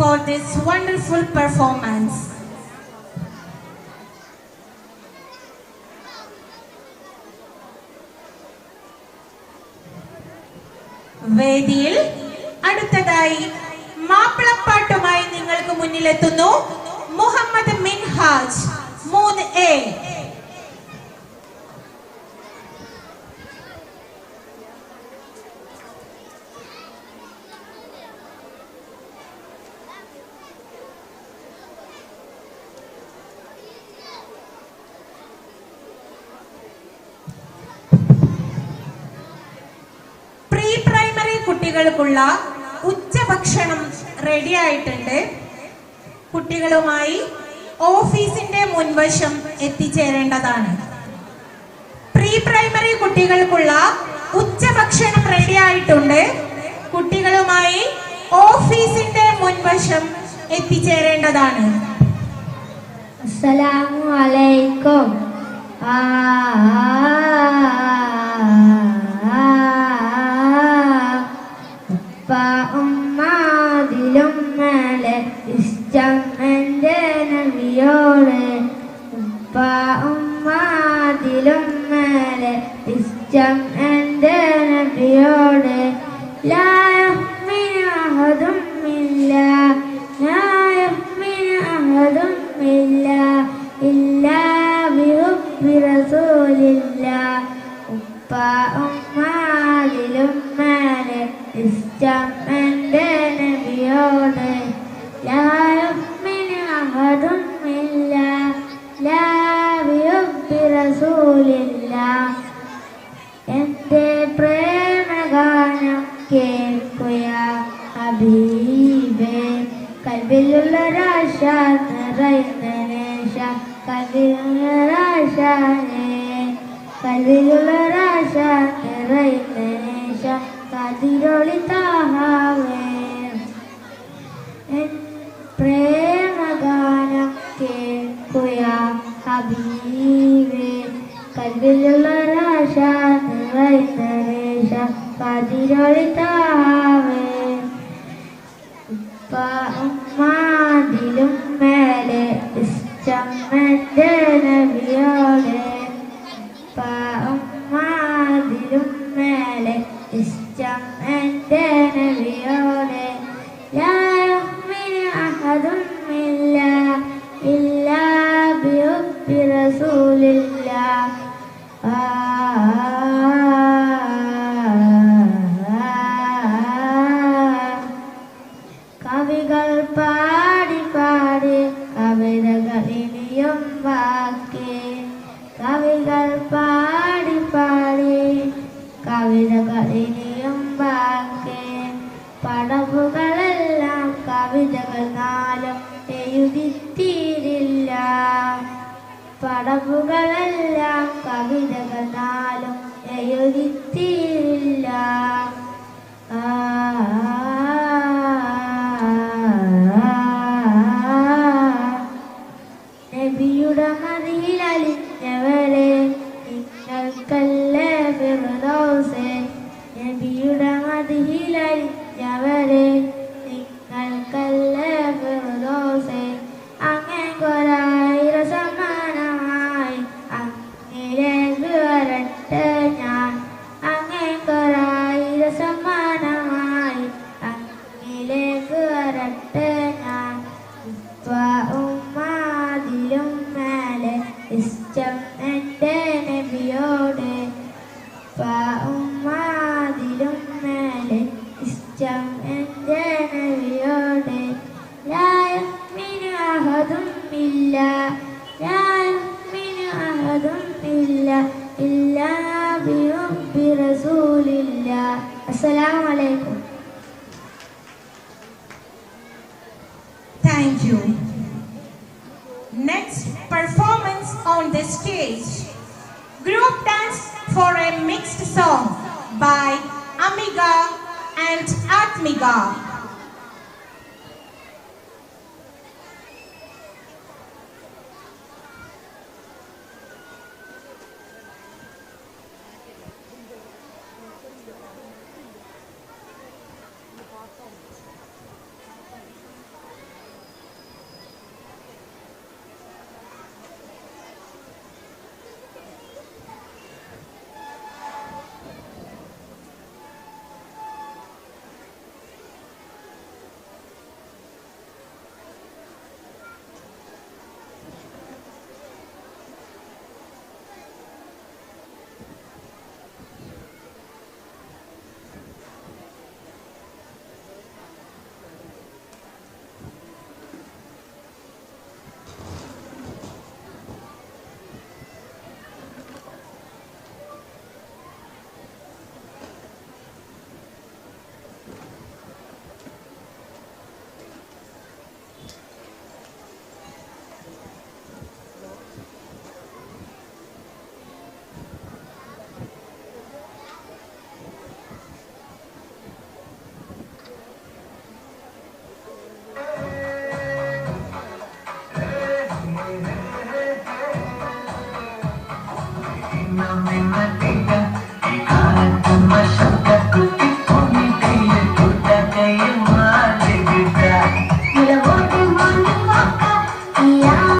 Thank you, dears, for this wonderful performance. വേദിയിൽ അടുത്തതായി മാപ്പിളപ്പാട്ടുമായി നിങ്ങൾക്ക് മുന്നിലെത്തുന്നു മുഹമ്മദ് മിൻഹാജ് കുട്ടികൾക്കുള്ള ഉച്ചഭക്ഷണം റെഡി ആയിട്ടുണ്ട് കുട്ടികളുമായി ഓഫീസിന്റെ മുൻവശം എത്തിച്ചേരേണ്ടതാണ്. പ്രീ പ്രൈമറി കുട്ടികൾക്കുള്ള ഉച്ചഭക്ഷണം റെഡി ആയിട്ടുണ്ട് കുട്ടികളുമായി ഓഫീസിന്റെ മുൻവശം എത്തിച്ചേരേണ്ടതാണ്. അസ്സലാമു അലൈക്കും. ആ. മേലെ ഇഷ്ടം എന്റെ നബിയോട് ലാ യഹ്മിനു അഹദും ഇല്ല ബിഹുബ്ബി റസൂലില്ലാ ഉപ്പ ഉമ്മാതിലും മേലെ ഇഷ്ടം എന്റെ നബിയോട് ലാ യഹ്മിനു അഹദും ഇല്ല ലാ ബിഹുബ്ബി റസൂലില്ലാ എന്റെ പ്രേമഗാനം കേൾക്കുക. ഹബീബേ കൽവിലുള്ള രാശ നിറയുന്ന നേശ കൽവിലുള്ള രാശാനേ കൽവിലുള്ള രാശ നിറയുന്ന നേശ കതിരൊളി താഹാവേ. കൽവിലുള്ള രാശ നിറയുന്ന രേശ കതിരൊളി താവേ ഉപ്പ ഉമ്മാതിലും മേലെ ഇഷ്ടം എന്റെ നബിയോടെ ഉപ്പ ഉമ്മാതിലും മേലെ ഇഷ്ടം എന്റെ നബിയോടെ കവികൾ പാടി പാടി കവിതകൾ ഇനിയും ബാക്കി പടവുകളെല്ലാം കവിതകൾ നാലും എഴുതിത്തീരില്ല. പടവുകളെല്ലാം കവിതകൾ നാലും എഴുതിത്തീരില്ല. Assalamu alaikum. Thank you. Next performance on the stage. Group dance for a mixed song by Amiga and Atmiga. Nothing, my nothing.